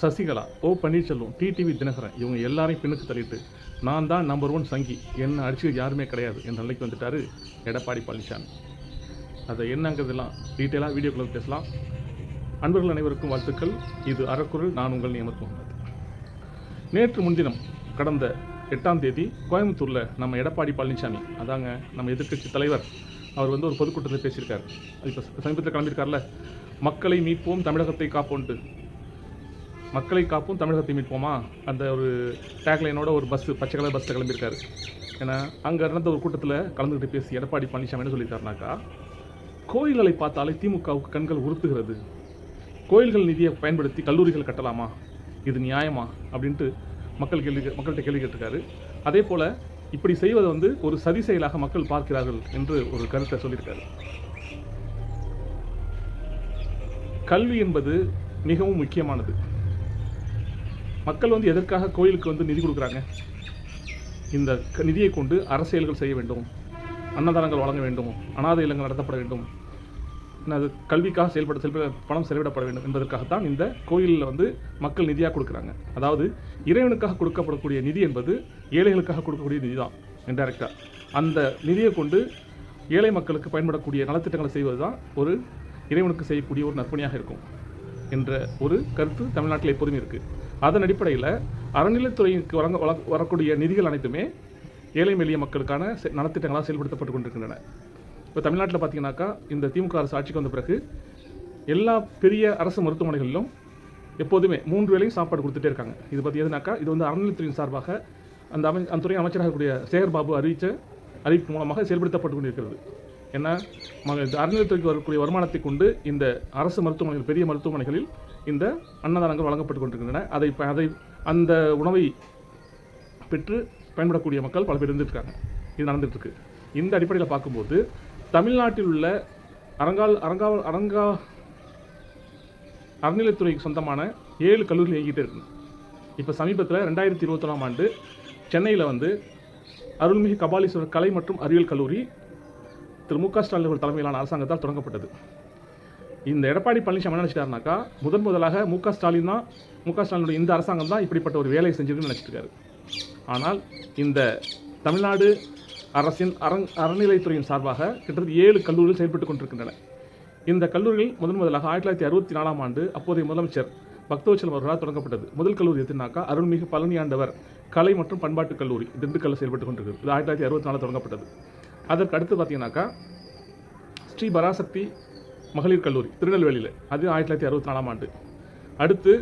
Sasikala O Panneerselvam TTV Dinakaran இவங்க எல்லாரையும் பின்னுக்கு தள்ளிட்டு நான் தான் நம்பர் ஒன் சங்கி என்ன அடிச்சு யாருமே கிடையாது என்ற நிலைக்கு வந்துட்டாரு எடப்பாடி பழனிசாமி. அதை என்னங்கிறதெல்லாம் டீட்டெயிலாக வீடியோக்குள்ள பேசலாம். அன்பர்கள் அனைவருக்கும் வாழ்த்துக்கள். இது அறக்குறள் நான் உங்கள் நியமத் முகமது. நேற்று முன்தினம் கடந்த எட்டாம் தேதி கோயம்புத்தூரில் நம்ம எடப்பாடி பழனிசாமி அதாங்க நம்ம எதிர்க்கட்சி தலைவர் அவர் வந்து ஒரு பொதுக்கூட்டத்தில் பேசியிருக்காரு. இப்போ சமீபத்தில் கிளம்பியிருக்கார்ல மக்களை மீட்போம் தமிழகத்தை காப்போன்ட்டு மக்களை காப்போம் தமிழகத்தை மீட்போமா அந்த ஒரு டேக்லைனோட ஒரு பஸ்ஸு பச்சை கலர் பஸ்ஸில் கிளம்பியிருக்காரு. ஏன்னா அங்கே நடந்த ஒரு கூட்டத்தில் கலந்துக்கிட்டு பேசி எடப்பாடி பழனிசாமி என்ன சொல்லியிருக்காருனாக்கா கோயில்களை பார்த்தாலே திமுகவுக்கு கண்கள் உறுத்துகிறது. கோயில்கள் நிதியை பயன்படுத்தி கல்லூரிகள் கட்டலாமா? இது நியாயமா? அப்படின்ட்டு மக்கள் கேள்வி மக்கள்கிட்ட கேள்வி கேட்டிருக்காரு. அதே போல் இப்படி செய்வதை வந்து ஒரு சதி செயலாக மக்கள் பார்க்கிறார்கள் என்று ஒரு கருத்தை சொல்லியிருக்காரு. கல்வி என்பது மிகவும் முக்கியமானது. மக்கள் வந்து எதற்காக கோயிலுக்கு வந்து நிதி கொடுக்குறாங்க? இந்த க- நிதியை கொண்டு அரசியல்கள் செய்ய வேண்டும். அன்னதானங்கள் வழங்க வேண்டும். அனாதை இல்லங்கள் நடத்தப்பட வேண்டும். அது கல்விக்காக செயல்பட செயல்பட பணம் செலவிடப்பட வேண்டும் என்பதற்காகத்தான் இந்த கோயிலில் வந்து மக்கள் நிதியாக கொடுக்குறாங்க. அதாவது இறைவனுக்காக கொடுக்கப்படக்கூடிய நிதி என்பது ஏழைகளுக்காக கொடுக்கக்கூடிய நிதி தான் இன்டைரக்டாக அந்த நிதியை கொண்டு ஏழை மக்களுக்கு பயன்படக்கூடிய நலத்திட்டங்களை செய்வது தான் ஒரு இறைவனுக்கு செய்யக்கூடிய ஒரு நற்பணியாக இருக்கும் என்ற ஒரு கருத்து தமிழ்நாட்டில் எப்போதுமே இருக்குது அதன் அடிப்படையில் அறநிலைத்துறைக்கு வழங்க வள வரக்கூடிய நிதிகள் அனைத்துமே ஏழை எளிய மக்களுக்கான செ- நலத்திட்டங்களாக செயல்படுத்தப்பட்டு கொண்டிருக்கின்றன. இப்போ தமிழ்நாட்டில் பார்த்தீங்கன்னாக்கா இந்த திமுக அரசு ஆட்சிக்கு வந்த பிறகு எல்லா பெரிய அரசு மருத்துவமனைகளிலும் எப்போதுமே மூன்று வேளையும் சாப்பாடு கொடுத்துட்டே இருக்காங்க. இது பற்றி எதுனாக்கா இது வந்து அறநிலைத்துறையின் சார்பாக அந்த அமை அந்த துறை அமைச்சராக இருக்கக்கூடிய சேகர் பாபு அறிவித்த அறிவிப்பு மூலமாக செயல்படுத்தப்பட்டு கொண்டிருக்கிறது. ஏன்னா இந்த அறநிலைத்துறைக்கு வரக்கூடிய வருமானத்தை கொண்டு இந்த அரசு மருத்துவமனைகள் பெரிய மருத்துவமனைகளில் இந்த அன்னதானங்கள் வழங்கப்பட்டு கொண்டிருக்கின்றன. அதை அதை அந்த உணவை பெற்று பயன்படக்கூடிய மக்கள் பல பேர் இருந்திருக்காங்க. இது நடந்துட்டுருக்கு இந்த அடிப்படையில் பார்க்கும்போது தமிழ்நாட்டில் உள்ள அரங்கால் அரங்கா அரங்கா அறநிலைத்துறைக்கு சொந்தமான ஏழு கல்லூரிகள் இயங்கிட்டே இருக்கு. இப்போ சமீபத்தில் ரெண்டாயிரத்தி இருபத்தொன்னாம் ஆண்டு சென்னையில் வந்து அருள்மிகு கபாலீஸ்வரர் கலை மற்றும் அறிவியல் கல்லூரி திரு மு க ஸ்டாலின் அவர்கள் தலைமையிலான அரசாங்கத்தால் தொடங்கப்பட்டது. இந்த எடப்பாடி பழனிசாமி என்ன நினச்சிட்டாருனாக்கா முதன் முதலாக மு க ஸ்டாலின் தான் மு க ஸ்டாலினுடைய இந்த அரசாங்கம் தான் இப்படிப்பட்ட ஒரு வேலையை செஞ்சிருக்குன்னு நினச்சிட்டு ஆனால் இந்த தமிழ்நாடு அரசின் அரண் அறநிலைத்துறையின் சார்பாக கிட்டத்தட்ட ஏழு கல்லூரிகள் செயல்பட்டு கொண்டிருக்கின்றன. இந்த கல்லூரிகள் முதன் முதலாக ஆயிரத்தி தொள்ளாயிரத்தி அறுபத்தி நாலாம் ஆண்டு அப்போதைய முதலமைச்சர் பக்தவச்சலம் அவர்களால் தொடங்கப்பட்டது. முதல் கல்லூரி எதுனாக்கா அருள்மிகு பழனியாண்டவர் கலை மற்றும் பண்பாட்டுக் கல்லூரி திண்டுக்கல்ல செயல்பட்டு கொண்டிருக்கிறது. இது ஆயிரத்தி தொள்ளாயிரத்தி அறுபத்தி நாலில் தொடங்கப்பட்டது. அதற்கு அடுத்து பார்த்தீங்கன்னாக்கா ஸ்ரீ பராசக்தி மகளிர் கல்லூரி திருநெல்வேலியில். அது ஆயிரத்தி தொள்ளாயிரத்தி அறுபத்தி நாலாம் ஆண்டு. அடுத்து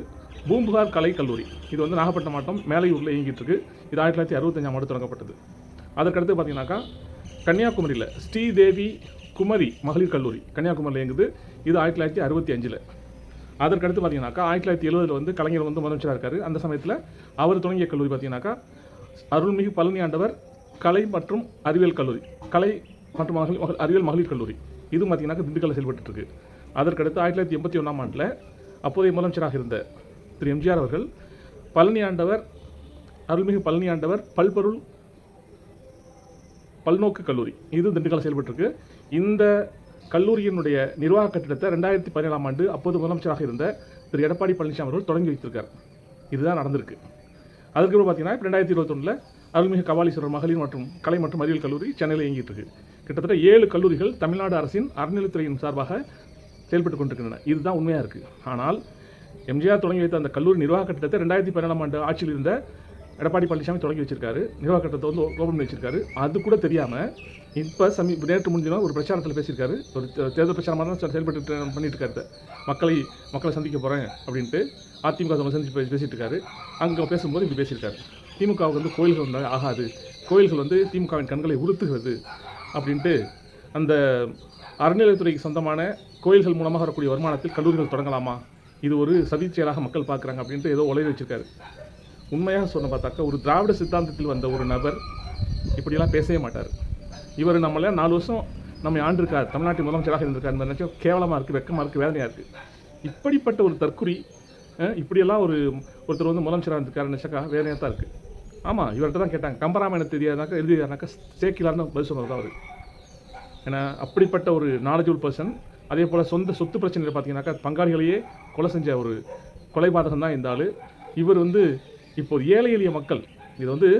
பூம்புகார் கலை கல்லூரி. இது வந்து நாகப்பட்டினம் மாவட்டம் மேலையூரில் இயங்கிட்டு இருக்கு இது ஆயிரத்தி தொள்ளாயிரத்தி அறுபத்தஞ்சாம் ஆண்டு தொடங்கப்பட்டது. அதற்கடுத்து பார்த்தீங்கன்னாக்கா கன்னியாகுமரியில் ஸ்ரீதேவி குமரி மகளிர் கல்லூரி கன்னியாகுமரியில் இயங்குது. இது ஆயிரத்தி தொள்ளாயிரத்தி அறுபத்தி அஞ்சில். அதற்கடுத்து பார்த்தீங்கன்னாக்கா ஆயிரத்தி தொள்ளாயிரத்தி எழுபதில் வந்து கலைஞர் வந்து முதலமைச்சராக இருக்காரு. அந்த சமயத்தில் அவர் தொடங்கிய கல்லூரி பார்த்தீங்கன்னாக்கா அருள்மிகு பழனி ஆண்டவர் கலை மற்றும் அறிவியல் கல்லூரி. கலை மற்றும் மகளிர் அறிவியல் மகளிர் கல்லூரி. இது பார்த்தீங்கன்னாக்கா திண்டுக்கல்ல செயல்பட்டு இருக்கு. அதற்கடுத்து ஆயிரத்தி தொள்ளாயிரத்தி எண்பத்தி ஒன்றாம் ஆண்டில் அப்போதைய முதலமைச்சராக இருந்த திரு எம்ஜிஆர் அவர்கள் பழனி ஆண்டவர் அருள்மிகு பழனி ஆண்டவர் பல்பொருள் பல்நோக்கு கல்லூரி இது திண்டுக்கல் செயல்பட்டுருக்கு இந்த கல்லூரியினுடைய நிர்வாக கட்டிடத்தை ரெண்டாயிரத்தி பதினேழாம் ஆண்டு அப்போது முதலமைச்சராக இருந்த திரு எடப்பாடி பழனிசாமி அவர்கள் தொடங்கி வைத்திருக்கார். இதுதான் நடந்திருக்கு. அதுக்கப்புறம் பார்த்தீங்கன்னா இப்போ ரெண்டாயிரத்தி இருபத்தொன்னில் அருள்மிகு கபாலீஸ்வரர் மகளிர் மற்றும் கலை மற்றும் அறிவியல் கல்லூரி சென்னையில் இயங்கிட்டு இருக்கு. கிட்டத்தட்ட ஏழு கல்லூரிகள் தமிழ்நாடு அரசின் அறநிலைத்துறையின் சார்பாக செயல்பட்டு கொண்டிருக்கின்றன. இதுதான் உண்மையாக இருக்குது ஆனால் எம்ஜிஆர் தொடங்கி வைத்த அந்த கல்லூரி நிர்வாக கட்டிடத்தை ரெண்டாயிரத்தி பதினேழாம் ஆண்டு ஆட்சியில் இருந்த எடப்பாடி பழனிசாமி தொடங்கி வச்சிருக்காரு. நிர்வாக கட்டத்தை வந்து ஓபன் பண்ணி வச்சிருக்காரு. அது கூட தெரியாமல் இப்போ சமீ நேற்று முடிஞ்சினா ஒரு பிரச்சாரத்தில் பேசியிருக்காரு. ஒரு தேர்தல் பிரச்சாரமாக தான் செயல்பட்டு பண்ணிட்டு இருக்காரு. மக்களை மக்களை சந்திக்க போகிறேன் அப்படின்ட்டு அதிமுக சந்திச்சு பேசிட்டு இருக்காரு அங்கே பேசும்போது இப்படி பேசியிருக்காரு. திமுகவுக்கு வந்து கோயில்கள் வந்தால் ஆகாது. கோயில்கள் வந்து திமுகவின் கண்களை உறுத்துகிறது. அப்படின்ட்டு அந்த அறநிலையத்துறைக்கு சொந்தமான கோயில்கள் மூலமாக வரக்கூடிய வருமானத்தில் கல்லூரிகள் தொடங்கலாமா? இது ஒரு சதிச்செயலாக மக்கள் பார்க்குறாங்க அப்படின்ட்டு ஏதோ உலகி வச்சிருக்காரு. உண்மையாக சொன்ன பார்த்தாக்கா ஒரு திராவிட சித்தாந்தத்தில் வந்த ஒரு நபர் இப்படியெல்லாம் பேசவே மாட்டார். இவர் நம்மள நாலு வருஷம் நம்ம ஆண்டிருக்கார். தமிழ்நாட்டு முதலமைச்சராக இருந்திருக்கார். இந்த கேவலமாக இருக்குது வெக்கமாக இருக்குது வேதனையாக இருக்குது இப்படிப்பட்ட ஒரு தற்குறி இப்படியெல்லாம் ஒரு ஒருத்தர் வந்து முதலமைச்சராக இருந்திருக்காரு நினச்சாக்கா வேதனையாக தான் இருக்குது ஆமாம் இவர்கிட்ட தான் கேட்டாங்க. கம்பராமாயணம் தெரியாதாக்கா எழுதியானாக்கா சேக்கிலார்னு பதில் சொன்னது தான் அவர். ஏன்னா அப்படிப்பட்ட ஒரு நாலேஜபிள் பர்சன் அதே போல் சொந்த சொத்து பிரச்சனையில் பார்த்தீங்கன்னாக்கா பங்காளிகளையே கொலை செஞ்ச ஒரு கொலைபாதகம் தான் இந்த ஆள். இவர் வந்து இப்போது ஏழை எளிய மக்கள் இது வந்து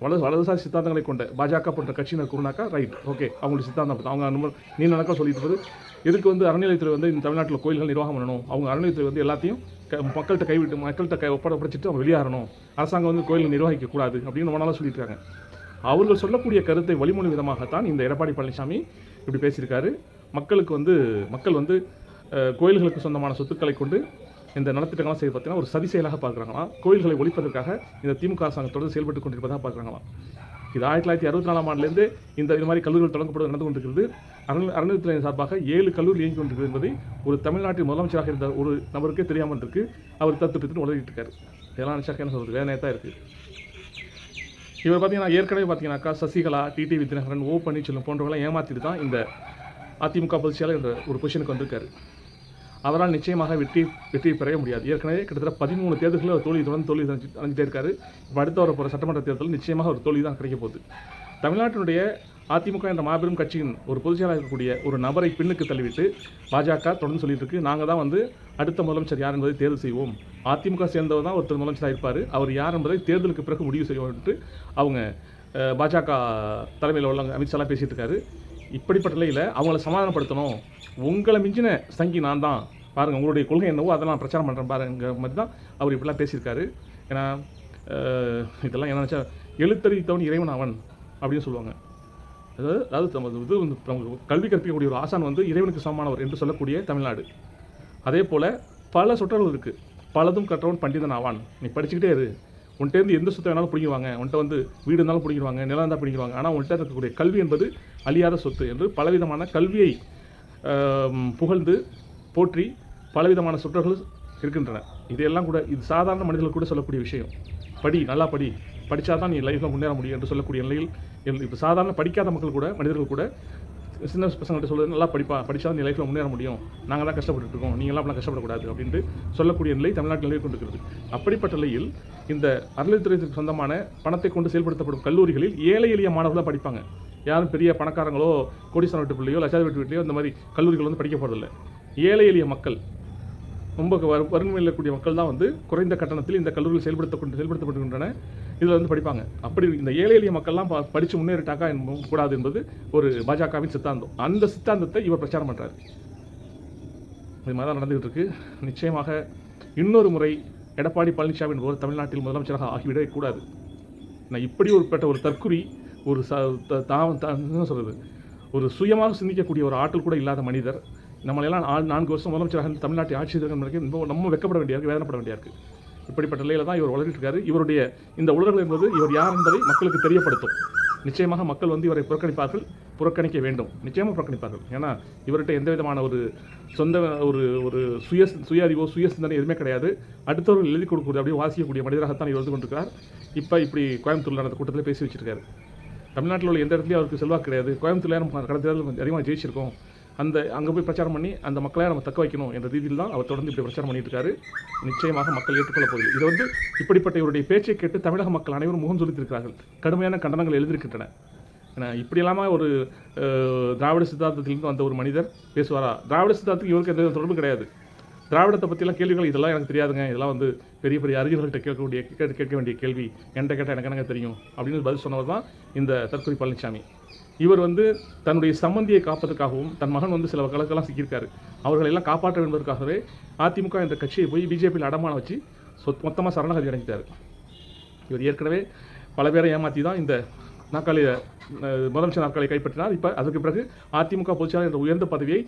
வலது வலதுசாரி சித்தாந்தங்களை கொண்ட பாஜக போன்ற கட்சியினர் கூறினாக்கா ரைட் ஓகே அவங்களுக்கு சித்தாந்தம் அவங்க அந்த மாதிரி நீ நடக்க சொல்லிட்டு எதுக்கு வந்து அறநிலையத்துறை வந்து இந்த தமிழ்நாட்டில் கோயில்கள் நிர்வாகம் பண்ணணும்? அவங்க அறநிலையத்துறை வந்து எல்லாத்தையும் க மக்கள்கிட்ட கைவிட்டு மக்கள்கிட்ட கை ஒப்படைப்படைச்சிட்டு அவங்க வெளியாகணும் அரசாங்கம் வந்து கோயிலை நிர்வகிக்கக்கூடாது அப்படின்னு ரொம்ப நாளாக அவர்கள் சொல்லக்கூடிய கருத்தை வழிமொழி விதமாகத்தான் இந்த எடப்பாடி பழனிசாமி இப்படி பேசியிருக்காரு. மக்களுக்கு வந்து மக்கள் வந்து கோயில்களுக்கு சொந்தமான சொத்துக்களை கொண்டு இந்த நலத்திட்டங்கள்லாம் செய்து பார்த்தீங்கன்னா ஒரு சதி செயலாக பார்க்குறாங்களாம். கோயில்களை ஒழிப்பதற்காக இந்த திமுக அரசாங்கம் தொடர்ந்து செயல்பட்டு கொண்டிருப்பதாக பார்க்குறாங்களாம். இது ஆயிரத்தி தொள்ளாயிரத்தி அறுபத்தி நாலாம் ஆண்டுலேருந்து இந்த இது மாதிரி கல்லூரிகள் தொடங்கப்படுவது நடந்து கொண்டிருக்கிறது. அரண் அறநிலையத்துறை சார்பாக ஏழு கல்லூரி இயங்கி கொண்டிருக்கிறது என்பதை ஒரு தமிழ்நாட்டின் முதலமைச்சராக இருந்த ஒரு நபருக்கே தெரியாமல் இருக்கு அவர் தத்து பித்து உலகிட்டு இருக்காரு இதெல்லாம் நினச்சாக்க என்ன சொல்கிறது வேதனையாக தான் இருக்குது இவர் பார்த்தீங்கன்னா ஏற்கனவே பார்த்தீங்கன்னாக்கா சசிகலா டிடி வித்யநகரன் ஓ பன்னீர்செல்வம் போன்றவங்களாம் ஏமாற்றிட்டு தான் இந்த அதிமுக பொதுச்செயலாளர் என்ற ஒரு பொசிஷனுக்கு வந்திருக்காரு. அவரால் நிச்சயமாக வெற்றி வெற்றி பெற முடியாது. ஏற்கனவே கிட்டத்தட்ட பதிமூணு தேர்தல்களில் ஒரு தோல்வி தொடர்ந்து தோல்வி அடைஞ்சிட்டே இருக்காரு. இப்போ அடுத்த வர போகிற சட்டமன்ற தேர்தலில் நிச்சயமாக ஒரு தோல்வி தான் கிடைக்க போகுது. தமிழ்நாட்டினுடைய அதிமுக என்ற மாபெரும் கட்சியின் ஒரு பொதுச்செயலாக இருக்கக்கூடிய ஒரு நபரை பின்னுக்கு தள்ளிவிட்டு பாஜக தொடர்ந்து சொல்லிட்டு இருக்கு. நாங்கள் தான் வந்து அடுத்த முதலமைச்சர் யார் என்பதை தேர்வு செய்வோம். அதிமுக சேர்ந்தவர் தான் ஒருத்தர் முதலமைச்சராக இருப்பார். அவர் யார் என்பதை தேர்தலுக்கு பிறகு முடிவு செய்வோம் என்று அவங்க பாஜக தலைமையில் உள்ளவங்க அமித்ஷாலாம் பேசிகிட்டு இருக்காரு. இப்படிப்பட்ட நிலையில் அவங்கள சமாதானப்படுத்தணும். உங்களை மிஞ்சின சங்கி நான் தான். பாருங்கள் உங்களுடைய கொள்கை என்னவோ அதெல்லாம் நான் பிரச்சாரம் பண்ணுறேன் பாருங்க மாதிரி தான் அவர் இப்படிலாம் பேசியிருக்காரு. ஏன்னா இதெல்லாம் என்ன நினச்சா எழுத்தறிவித்தவன் இறைவன் அவன் அப்படின்னு சொல்லுவாங்க. அதாவது அதாவது நமது இது வந்து கல்வி கற்பிக்கக்கூடிய ஒரு ஆசான் வந்து இறைவனுக்கு சமமானவர் என்று சொல்லக்கூடிய தமிழ்நாடு. அதே போல் பல சொற்றர்கள் இருக்குது பலதும் கற்றவன் பண்டிதன் ஆவான். நீ படிச்சுக்கிட்டே இரு. உன்ட்டேருந்து எந்த சொத்தை வேணாலும் பிடிங்கிடுவாங்க. உன்கிட்ட வந்து வீடு இருந்தாலும் பிடிங்கிடுவாங்க நிலம் இருந்தால் பிடிங்கிடுவாங்க. ஆனால் உன்ட்ட இருக்கக்கூடிய கல்வி என்பது அழியாத சொத்து என்று பலவிதமான கல்வியை புகழ்ந்து போற்றி பலவிதமான சொற்றர்கள் இருக்கின்றன. இதையெல்லாம் கூட இது சாதாரண மனிதர்கள் கூட சொல்லக்கூடிய விஷயம். படி நல்லா படி. படித்தா தான் நீ லைஃப்பில் முன்னேற முடியும் என்று சொல்லக்கூடிய நிலையில் இப்போ சாதாரண படிக்காத மக்கள் கூட மனிதர்கள் கூட சின்ன பசங்கள்ட்ட சொல்றது நல்லா படிப்பா படித்தா நீ லைஃப்பில் முன்னேற முடியும். நாங்கள் தான் கஷ்டப்பட்டு இருக்கோம். நீங்களாம் அப்படிலாம் கஷ்டப்படக்கூடாது அப்படின்ட்டு சொல்லக்கூடிய நிலை தமிழ்நாட்டில் நிலை கொண்டிருக்கிறது. அப்படிப்பட்ட நிலையில் இந்த அறநிலைத்துறைக்கு சொந்தமான பணத்தை கொண்டு செயல்படுத்தப்படும் கல்லூரிகளில் ஏழை எளிய மாணவர்களாக படிப்பாங்க. யாரும் பெரிய பணக்காரங்களோ கோடீஸ்வரன் வீட்டு பிள்ளையோ லட்சாதி வீட்டு வீட்லையோ இந்த மாதிரி கல்லூரிகள் வந்து படிக்க போகிறதில்ல ஏழை எளிய மக்கள் ரொம்ப வறுமையில் இருக்கக்கூடிய மக்கள் தான் வந்து குறைந்த கட்டணத்தில் இந்த கல்லூரியில் செயல்படுத்த கொண்டு செயல்படுத்தப்படுகின்றன இதில் வந்து படிப்பாங்க. அப்படி இந்த ஏழை எளிய மக்கள்லாம் ப- படித்து முன்னேறிட்டாக்கா என்ப- கூடாது என்பது ஒரு பாஜகவின் சித்தாந்தம். அந்த சித்தாந்தத்தை இவர் பிரச்சாரம் பண்ணுறாரு இது மாதிரி தான் நடந்துகிட்டு இருக்கு நிச்சயமாக இன்னொரு முறை எடப்பாடி பழனிசாமி என்பவர் தமிழ்நாட்டில் முதலமைச்சராக ஆகிவிடவே கூடாது. நான் இப்படி ஒருப்பட்ட ஒரு தற்குறி ஒரு ச த- சொல்கிறது ஒரு சுயமாக சிந்திக்கக்கூடிய ஒரு ஆற்றல் கூட இல்லாத மனிதர் நம்மளெல்லாம் நான்கு வருஷம் முதலமைச்சராக இருந்து தமிழ்நாட்டை ஆட்சி செய்திருக்க நம்ம நம்ம வெக்கப்பட வேண்டியா இருக்கு வேதனைப்பட வேண்டியா இப்படிப்பட்ட நிலையில தான் இவர் வளர்ந்துட்டு இவருடைய இந்த உலகம் என்பது இவர் யார் என்பதை மக்களுக்கு தெரியப்படுத்தும். நிச்சயமாக மக்கள் வந்து இவரை புறக்கணிப்பார்கள் புறக்கணிக்க வேண்டும். நிச்சயமாக புறக்கணிப்பார்கள். ஏன்னா இவர்கிட்ட எந்த விதமான ஒரு சொந்த ஒரு ஒரு சுய சுய அறிவோ சுய சிந்தனை எதுவுமே கிடையாது. அடுத்தவர்கள் எழுதி கொடுக்கக்கூடிய அப்படியே வாசிக்கக்கூடிய மனிதராகத்தான் இவர் வந்து கொண்டிருக்கிறார் இப்போ இப்படி கோயம்புத்தூரில் நடந்த கூட்டத்தில் பேசி வச்சிருக்காரு. தமிழ்நாட்டில் உள்ள எந்த இடத்துலையும் அவருக்கு செல்வாக்கு கிடையாது. கோயம்புத்தூர்ல நம்ம கடந்த தேர்தல் அதிகமாக ஜெயிச்சிருக்கோம்? அந்த அங்கே போய் பிரச்சாரம் பண்ணி அந்த மக்களை நம்ம தக்க வைக்கணும் என்ற ரீதியில் தான் அவர் தொடர்ந்து இப்படி பிரச்சாரம் பண்ணிட்டு இருக்காரு நிச்சயமாக மக்கள் ஏற்றுக்கொள்ளப் போவதில்லை. இது வந்து இப்படிப்பட்ட இவருடைய பேச்சை கேட்டு தமிழக மக்கள் அனைவரும் முகம் சொல்லித்திருக்கிறார்கள் கடுமையான கண்டனங்கள் எழுதியிருக்கின்றன ஏன்னா இப்படி இல்லாமல் ஒரு திராவிட சித்தாந்தத்திலிருந்து வந்த ஒரு மனிதர் பேசுவாரா? திராவிட சித்தாந்தத்துக்கு இவருக்கு எந்த தொடர்பு கிடையாது. திராவிடத்தை பற்றிலாம் கேள்விகள் இதெல்லாம் எனக்கு தெரியாதுங்க. இதெல்லாம் வந்து பெரிய பெரிய அறிஞர்கள்ட்ட கேட்கக்கூடிய கேட்க கேட்க வேண்டிய கேள்வி. என்கிட்ட கேட்டால் எனக்கு என்னங்க தெரியும்? அப்படின்னு பதில் சொன்னவர் தான் இந்த தற்கொலை பழனிசாமி இவர் வந்து தன்னுடைய சம்மந்தியை காப்பதற்காகவும் தன் மகன் வந்து சில வழக்கெல்லாம் சிக்கியிருக்காரு. அவர்களை எல்லாம் காப்பாற்ற என்பதற்காகவே அதிமுக என்ற கட்சியை போய் பிஜேபியில் அடமான வச்சு சொத் மொத்தமாக சரணாகதி அடைஞ்சிட்டார். இவர் ஏற்கனவே பல பேரை ஏமாற்றி தான் இந்த நாற்காலியை முதலமைச்சர் நாற்காலியை கைப்பற்றினார். இப்போ அதுக்கு பிறகு அதிமுக பொதுச்செயலாளர் என்ற உயர்ந்த பதவியை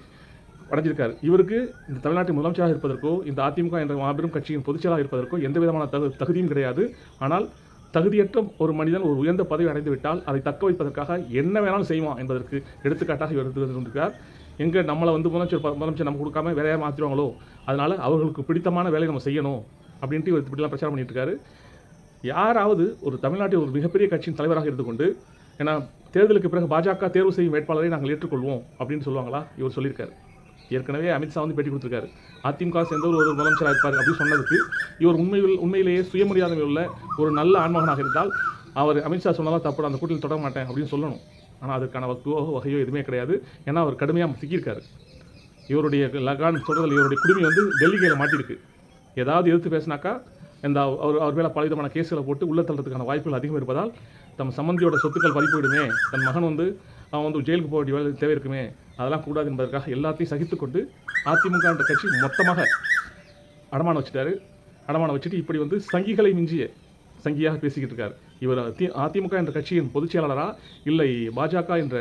அடைஞ்சிருக்காரு. இவருக்கு இந்த தமிழ்நாட்டின் முதலமைச்சராக இருப்பதற்கோ இந்த அதிமுக என்ற மாபெரும் கட்சியின் பொதுச்செயலாக இருப்பதற்கோ எந்த விதமான தகு தகுதியும் கிடையாது. ஆனால் தகுதியற்ற ஒரு மனிதன் ஒரு உயர்ந்த பதவி அடைந்து விட்டால் அதை தக்க வைப்பதற்காக என்ன வேணாலும் செய்வான் என்பதற்கு எடுத்துக்காட்டாக இவர் எடுத்து கொண்டிருக்கிறார் எங்கே நம்மளை வந்து முதலமைச்சர் முதலமைச்சர் நம்ம கொடுக்காம வேலையாக மாற்றிடுவாங்களோ அதனால் அவர்களுக்கு பிடித்தமான வேலையை நம்ம செய்யணும் அப்படின்ட்டு இவர் இப்படிலாம் பிரச்சாரம் பண்ணிட்டு இருக்காரு யாராவது ஒரு தமிழ்நாட்டில் ஒரு மிகப்பெரிய கட்சியின் தலைவராக இருந்து கொண்டு ஏன்னா தேர்தலுக்கு பிறகு பாஜக தேர்வு செய்யும் வேட்பாளரை நாங்கள் ஏற்றுக்கொள்வோம் அப்படின்னு சொல்லுவாங்களா? இவர் சொல்லியிருக்காரு. ஏற்கனவே அமித்ஷா வந்து பேட்டி கொடுத்துருக்காரு. அதிமுக சேர்ந்த ஒரு முதலமைச்சராக இருப்பார் அப்படின்னு சொன்னதுக்கு இவர் உண்மையில் உண்மையிலேயே சுயமரியாதை உள்ள ஒரு நல்ல ஆண்மகனாக இருந்தால் அவர் அமித்ஷா சொன்னாலும் தப்பு அந்த கூட்டத்தில் தொடர மாட்டேன் அப்படின்னு சொல்லணும். ஆனால் அதுக்கான வக்குவோ வகையோ எதுவுமே கிடையாது. ஏன்னா அவர் கடுமையாக சிக்கியிருக்காரு. இவருடைய லகான் சொல்கிறதில் இவருடைய குடுமி வந்து டெல்லி கையில் மாட்டியிருக்கு. ஏதாவது எதிர்த்து பேசினாக்கா இந்த அவர் அவர் மேலே பல விதமான கேஸுகளை போட்டு உள்ள தள்ளுறதுக்கான வாய்ப்புகள் அதிகம் இருப்பதால் தம் சம்பந்தியோட சொத்துக்கள் பறி போயிடுமே தன் மகன் வந்து அவன் வந்து ஜெயிலுக்கு போக வேண்டிய வேலை தேவை இருக்குமே. அதெல்லாம் கூடாது என்பதற்காக எல்லாத்தையும் சகித்துக்கொண்டு அதிமுக என்ற கட்சி மொத்தமாக அடமானம் வச்சுட்டாரு. அடமானம் வச்சுட்டு இப்படி வந்து சங்கிகளை மிஞ்சிய சங்கியாக பேசிக்கிட்டு இருக்கார். இவர் தி அதிமுக என்ற கட்சியின் பொதுச் செயலாளரா இல்லை பாஜக என்ற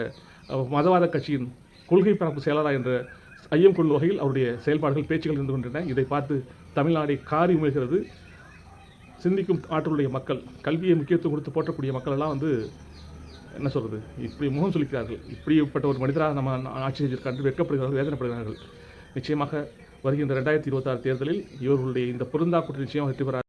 மதவாத கட்சியின் கொள்கை பரப்பு செயலாளரா என்ற ஐயம் கொள்ளும் வகையில் அவருடைய செயல்பாடுகள் பேச்சுகள் இருந்து கொண்டிருந்தன. இதை பார்த்து தமிழ்நாடை காரி உமிழ்கிறது. சிந்திக்கும் ஆற்றலுடைய மக்கள் கல்வியை முக்கியத்துவம் கொடுத்து போற்றக்கூடிய மக்கள் எல்லாம் வந்து என்ன சொல்கிறது இப்படி முகம் சொல்லிக்கிறார்கள் இப்படிப்பட்ட ஒரு மனிதராக நம்ம ஆட்சி செஞ்சிருக்காண்டு வெட்கப்படுகிறார்கள் வேதனைப்படுகிறார்கள். நிச்சயமாக வருகின்ற ரெண்டாயிரத்தி இருபத்தாறு தேர்தலில் இவர்களுடைய இந்த பொருந்தா கூட்டு நிச்சயமாக வெற்றி பெறார்